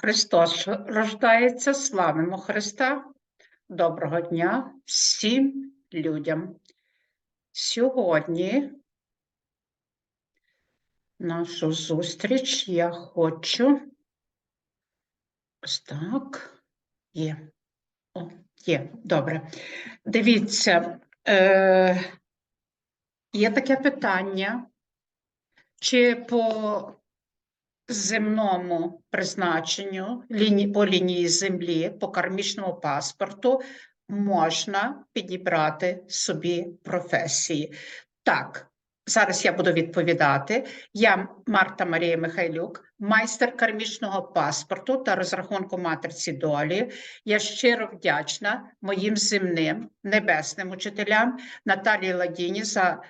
Христос рождається, славимо Христа. Доброго дня всім людям. Сьогодні нашу зустріч я хочу. Ось так. Є. О, є, добре. Дивіться, е, є таке питання, чи по земному призначенню по лінії землі, по кармічному паспорту можна підібрати собі професії. Так, зараз я буду відповідати. Я Марта Марія Михайлюк, майстер кармічного паспорту та розрахунку матриці долі. Я щиро вдячна моїм земним небесним учителям Наталії Ладіні за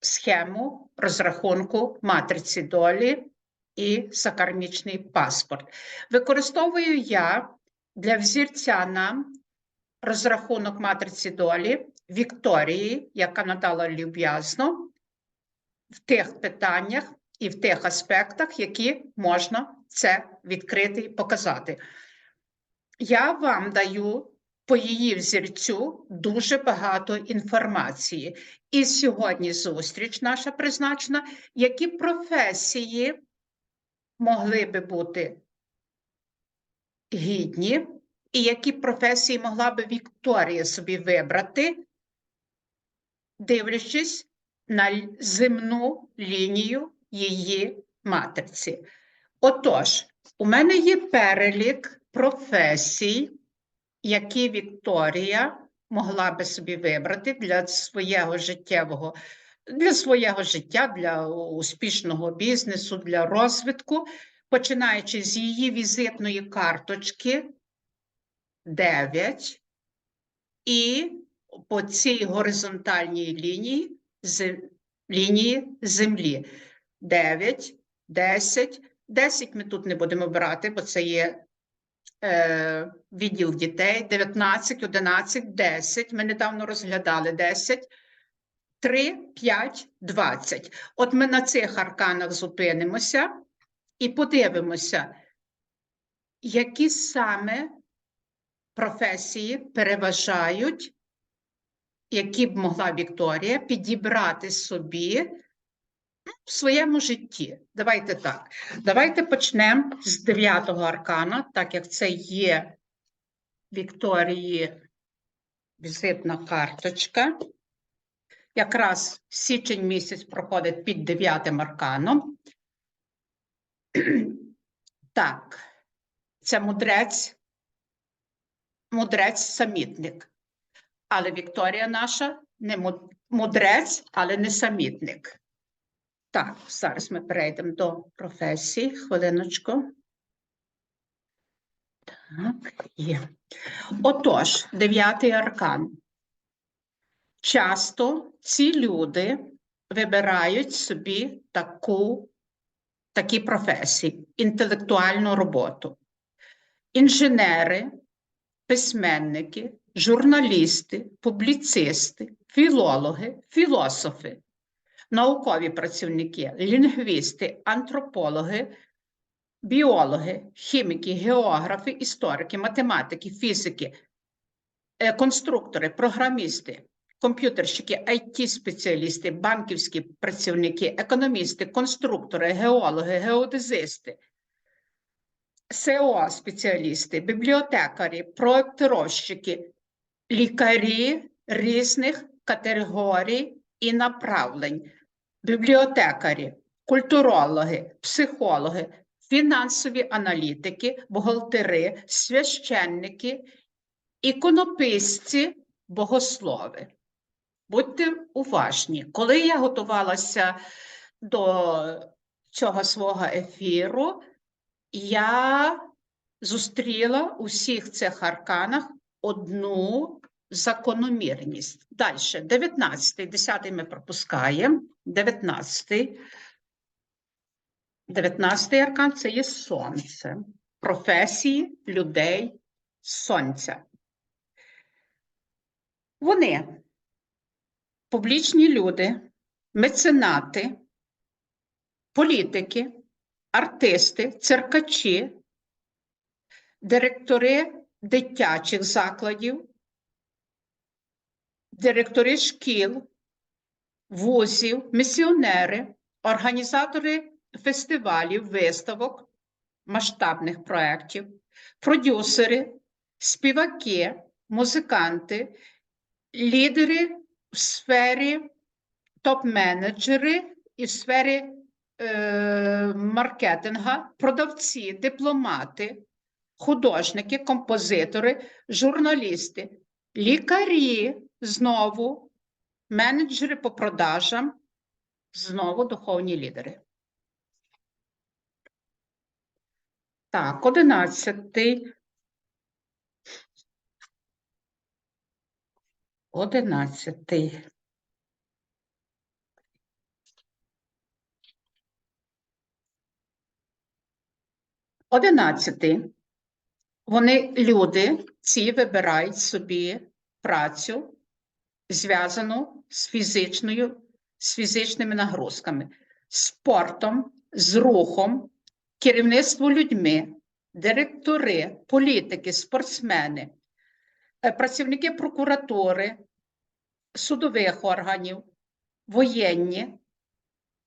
схему розрахунку матриці долі і закармічний паспорт. Використовую я для взірця нам розрахунок матриці долі Вікторії, яка надала люб'язно в тих питаннях і в тих аспектах, які можна це відкрити і показати. Я вам даю по її взірцю дуже багато інформації. І сьогодні зустріч наша призначена, які професії могли би бути гідні, і які професії могла би Вікторія собі вибрати, дивлячись на земну лінію її матриці. Отож, у мене є перелік професій, які Вікторія могла би собі вибрати для свого життєвого для свого життя, для успішного бізнесу, для розвитку, починаючи з її візитної карточки 9 і по цій горизонтальній лінії з лінії землі 9, 10, 10 ми тут не будемо брати, бо це є е, відділ дітей, 19, 11, 10. Ми недавно розглядали 10. 3, 5, 20. От ми на цих арканах зупинимося і подивимося, які саме професії переважають, які б могла Вікторія підібрати собі ну, в своєму житті. Давайте так. Давайте почнемо з 9-го аркана, так як це є Вікторії візитна карточка. Якраз січень місяць проходить під дев'ятим арканом. Так, це мудрець, мудрець-самітник. Але Вікторія наша не мудрець, але не самітник. Так, зараз ми перейдемо до професії. Хвилиночку. Так, є. Отож, дев'ятий аркан. Часто ці люди вибирають собі таку, такі професії, інтелектуальну роботу. Інженери, письменники, журналісти, публіцисти, філологи, філософи, наукові працівники, лінгвісти, антропологи, біологи, хіміки, географи, історики, математики, фізики, е, конструктори, програмісти комп'ютерщики, it спеціалісти банківські працівники, економісти, конструктори, геологи, геодезисти, СЕО спеціалісти, бібліотекарі, проектировщики, лікарі різних категорій і направлень, бібліотекарі, культурологи, психологи, фінансові аналітики, бухгалтери, священники, іконописці, богослови. Будьте уважні, коли я готувалася до цього свого ефіру, я зустріла у всіх цих арканах одну закономірність. Далі, 19-й, 10 ми пропускаємо. 19-й. 19 аркан це є сонце, професії людей сонця. Вони публічні люди, меценати, політики, артисти, циркачі, директори дитячих закладів, директори шкіл, вузів, місіонери, організатори фестивалів, виставок, масштабних проєктів, продюсери, співаки, музиканти, лідери в сфері топ-менеджери і в сфері е, маркетинга, продавці, дипломати, художники, композитори, журналісти, лікарі знову, менеджери по продажам, знову духовні лідери. Так, одинадцятий. Одинадцятий. Одинадцятий. Вони люди, ці вибирають собі працю, зв'язану з фізичною, з фізичними нагрузками, спортом, з рухом, керівництво людьми, директори, політики, спортсмени, працівники прокуратури, судових органів, воєнні,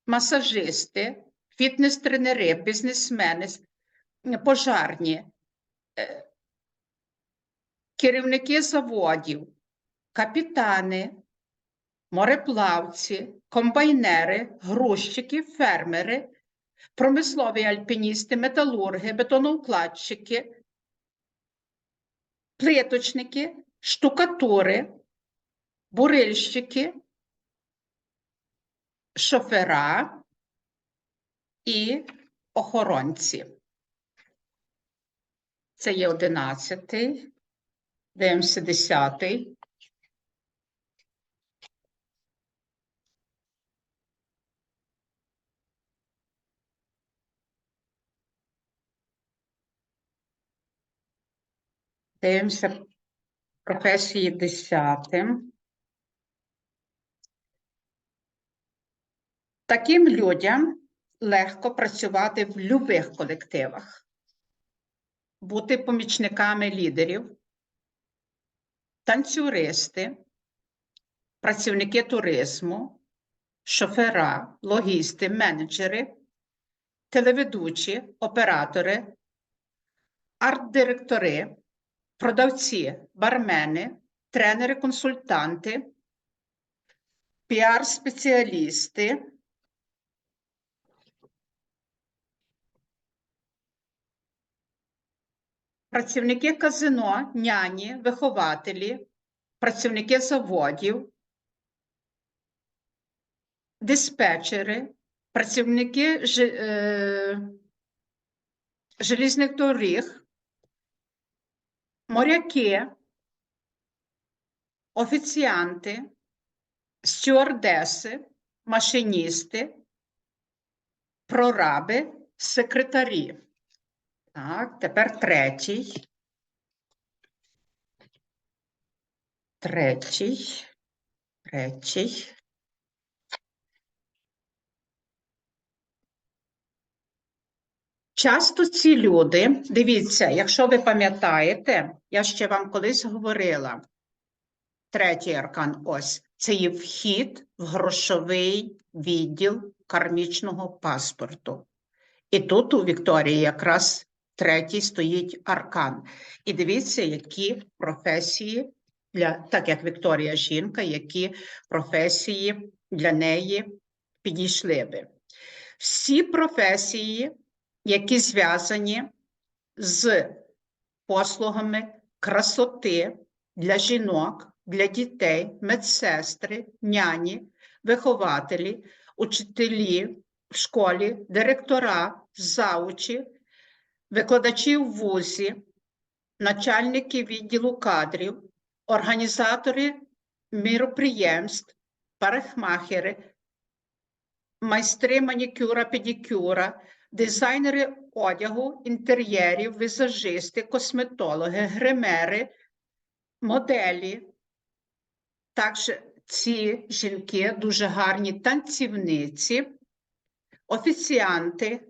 масажисти, фітнес-тренери, бізнесмени, пожарні, е, керівники заводів, капітани, мореплавці, комбайнери, грузчики, фермери, промислові альпіністи, металурги, бетоноукладчики, плиточники, штукатури, бурильщики, шофера і охоронці. Це є одинадцятий, дивимося десятий. Дивимося професії десятим. Таким людям легко працювати в будь-яких колективах, бути помічниками лідерів, танцюристи, працівники туризму, шофера, логісти, менеджери, телеведучі, оператори, арт-директори, продавці, бармени, тренери-консультанти, піар-спеціалісти, працівники казино, няні, вихователі, працівники заводів, диспетчери, працівники е, желізних доріг, моряки, офіціанти, стюардеси, машиністи, прораби, секретарі. Так, тепер третій. Третій. Третій. Часто ці люди, дивіться, якщо ви пам'ятаєте, я ще вам колись говорила, третій аркан ось, це є вхід в грошовий відділ кармічного паспорту. І тут у Вікторії якраз третій стоїть аркан. І дивіться, які професії для так як Вікторія жінка, які професії для неї підійшли би. Всі професії, які зв'язані з послугами красоти для жінок, для дітей, медсестри, няні, вихователі, учителі в школі, директора, заучі, викладачі в вузі, начальники відділу кадрів, організатори міроприємств, парикмахери, майстри манікюра, педикюра, дизайнери одягу, інтер'єрів, візажисти, косметологи, гримери, моделі. Також ці жінки дуже гарні танцівниці, офіціанти,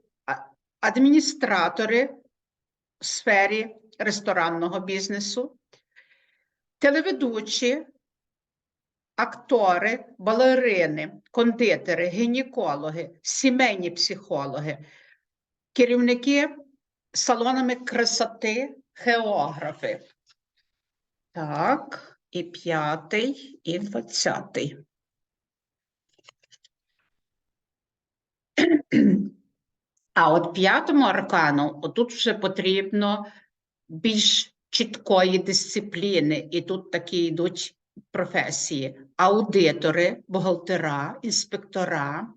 адміністратори в сфері ресторанного бізнесу, телеведучі, актори, балерини, кондитери, гінекологи, сімейні психологи, керівники салонами красоти, географи. Так, і п'ятий, і двадцятий. А от п'ятому аркану, отут вже потрібно більш чіткої дисципліни, і тут такі йдуть професії: аудитори, бухгалтера, інспектора,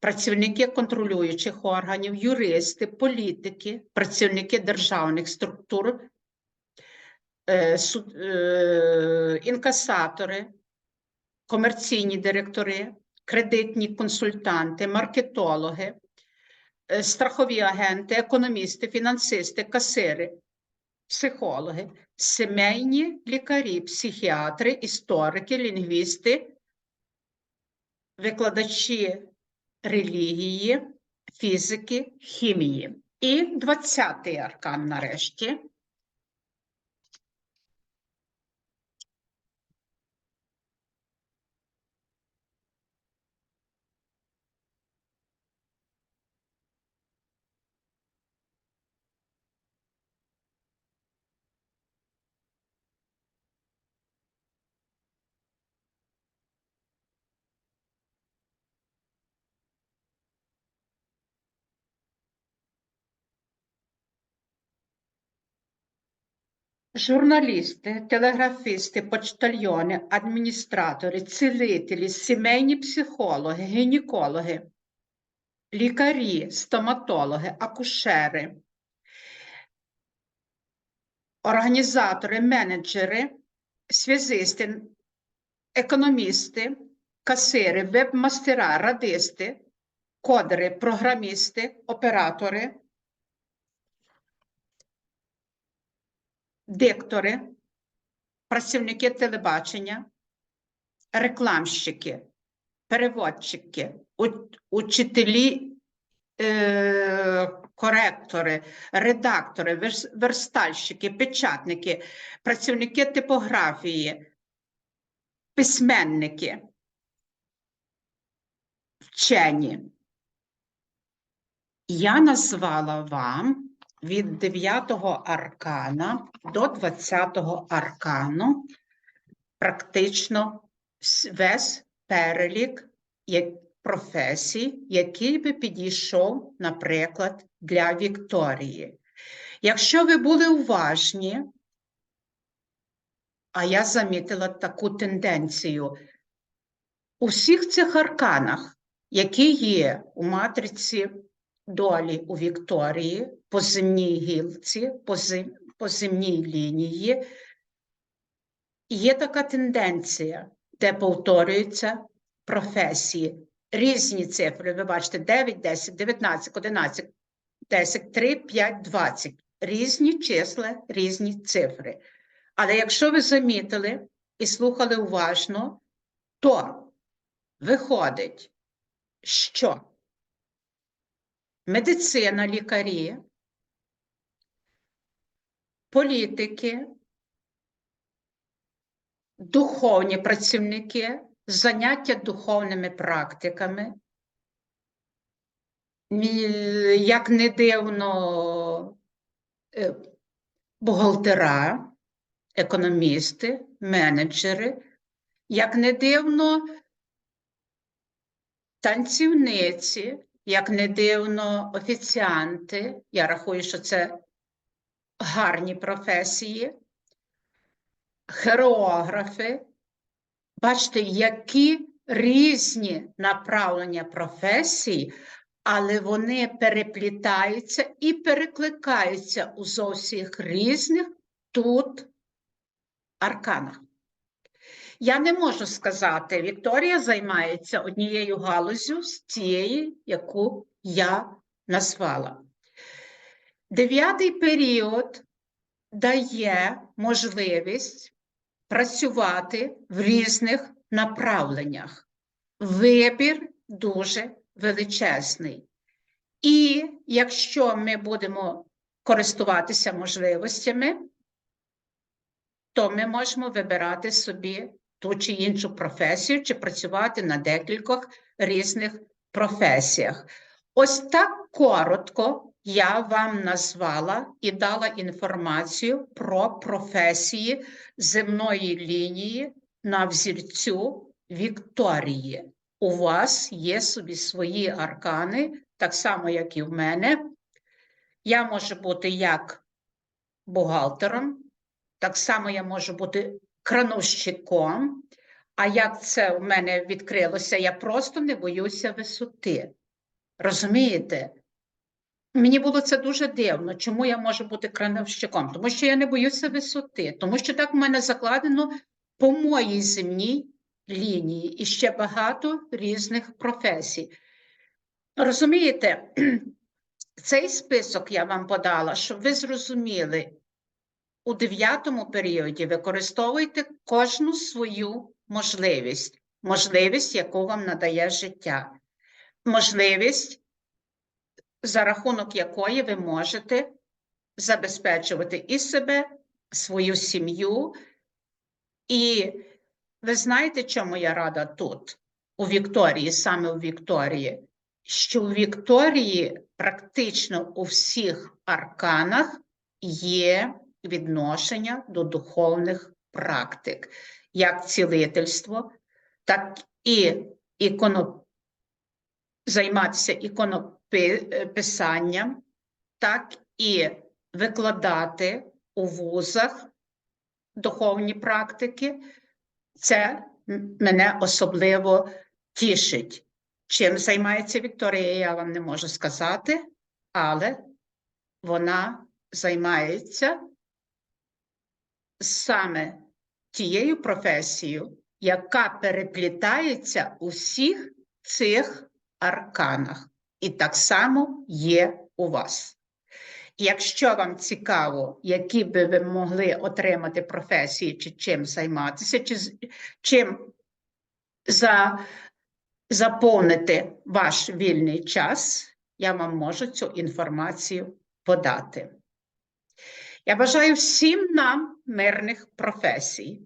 працівники контролюючих органів, юристи, політики, працівники державних структур, е, е, інкасатори, комерційні директори, кредитні консультанти, маркетологи, е, страхові агенти, економісти, фінансисти, касири, психологи, сімейні лікарі, психіатри, історики, лінгвісти, викладачі релігії, фізики, хімії. І 20-й аркан нарешті. Журналісти, телеграфісти, почтальйони, адміністратори, цілителі, сімейні психологи, гінекологи, лікарі, стоматологи, акушери, організатори, менеджери, зв'язисти, економісти, касири, веб-мастера, радисти, кодери, програмісти, оператори. Диктори, працівники телебачення, рекламщики, переводчики, учителі, е, коректори, редактори, верстальщики, печатники, працівники типографії, письменники, вчені. Я назвала вам від 9 аркана до 20 аркану практично весь перелік професій, який би підійшов, наприклад, для Вікторії. Якщо ви були уважні, а я замітила таку тенденцію, у всіх цих арканах, які є у матриці долі у Вікторії, по земній гілці, по, зем- по земній лінії, є така тенденція, де повторюються професії. Різні цифри, ви бачите, 9, 10, 19, 11, 10, 3, 5, 20. Різні числа, різні цифри. Але якщо ви замітили і слухали уважно, то виходить, що медицина, лікарі, політики, духовні працівники, заняття духовними практиками. Як не дивно, е, бухгалтера, економісти, менеджери, як не дивно, танцівниці, як не дивно, офіціанти. Я рахую, що це гарні професії, хореографи. Бачите, які різні направлення професій, але вони переплітаються і перекликаються у зовсім різних тут арканах. Я не можу сказати, Вікторія займається однією галузю з тієї, яку я назвала. Дев'ятий період дає можливість працювати в різних направленнях. Вибір дуже величезний. І якщо ми будемо користуватися можливостями, то ми можемо вибирати собі ту чи іншу професію, чи працювати на декількох різних професіях. Ось так коротко я вам назвала і дала інформацію про професії земної лінії на взірцю Вікторії. У вас є собі свої аркани, так само, як і в мене. Я можу бути як бухгалтером, так само я можу бути крановщиком. А як це в мене відкрилося? Я просто не боюся висоти. Розумієте? Мені було це дуже дивно. Чому я можу бути крановщиком? Тому що я не боюся висоти, тому що так в мене закладено по моїй земній лінії і ще багато різних професій. Розумієте, цей список я вам подала, щоб ви зрозуміли, у дев'ятому періоді використовуйте кожну свою можливість, можливість, яку вам надає життя, можливість, за рахунок якої ви можете забезпечувати і себе, свою сім'ю. І ви знаєте, чому я рада тут, у Вікторії, саме у Вікторії? Що у Вікторії практично у всіх арканах є відношення до духовних практик, як цілительство, так і іконо... займатися іконописанням, так і викладати у вузах духовні практики. Це мене особливо тішить. Чим займається Вікторія, я вам не можу сказати, але вона займається саме тією професією, яка переплітається у всіх цих арканах. І так само є у вас. Якщо вам цікаво, які би ви могли отримати професії, чи чим займатися, чи чим за, заповнити ваш вільний час, я вам можу цю інформацію подати. Я бажаю всім нам мирних професій,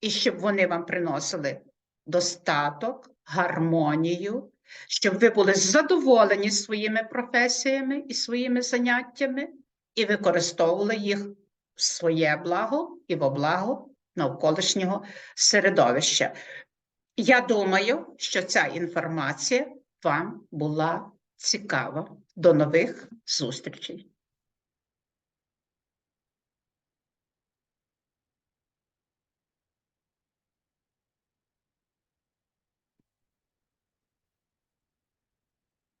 і щоб вони вам приносили достаток, гармонію, щоб ви були задоволені своїми професіями і своїми заняттями, і використовували їх в своє благо і во благо навколишнього середовища. Я думаю, що ця інформація вам була цікава. До нових зустрічей!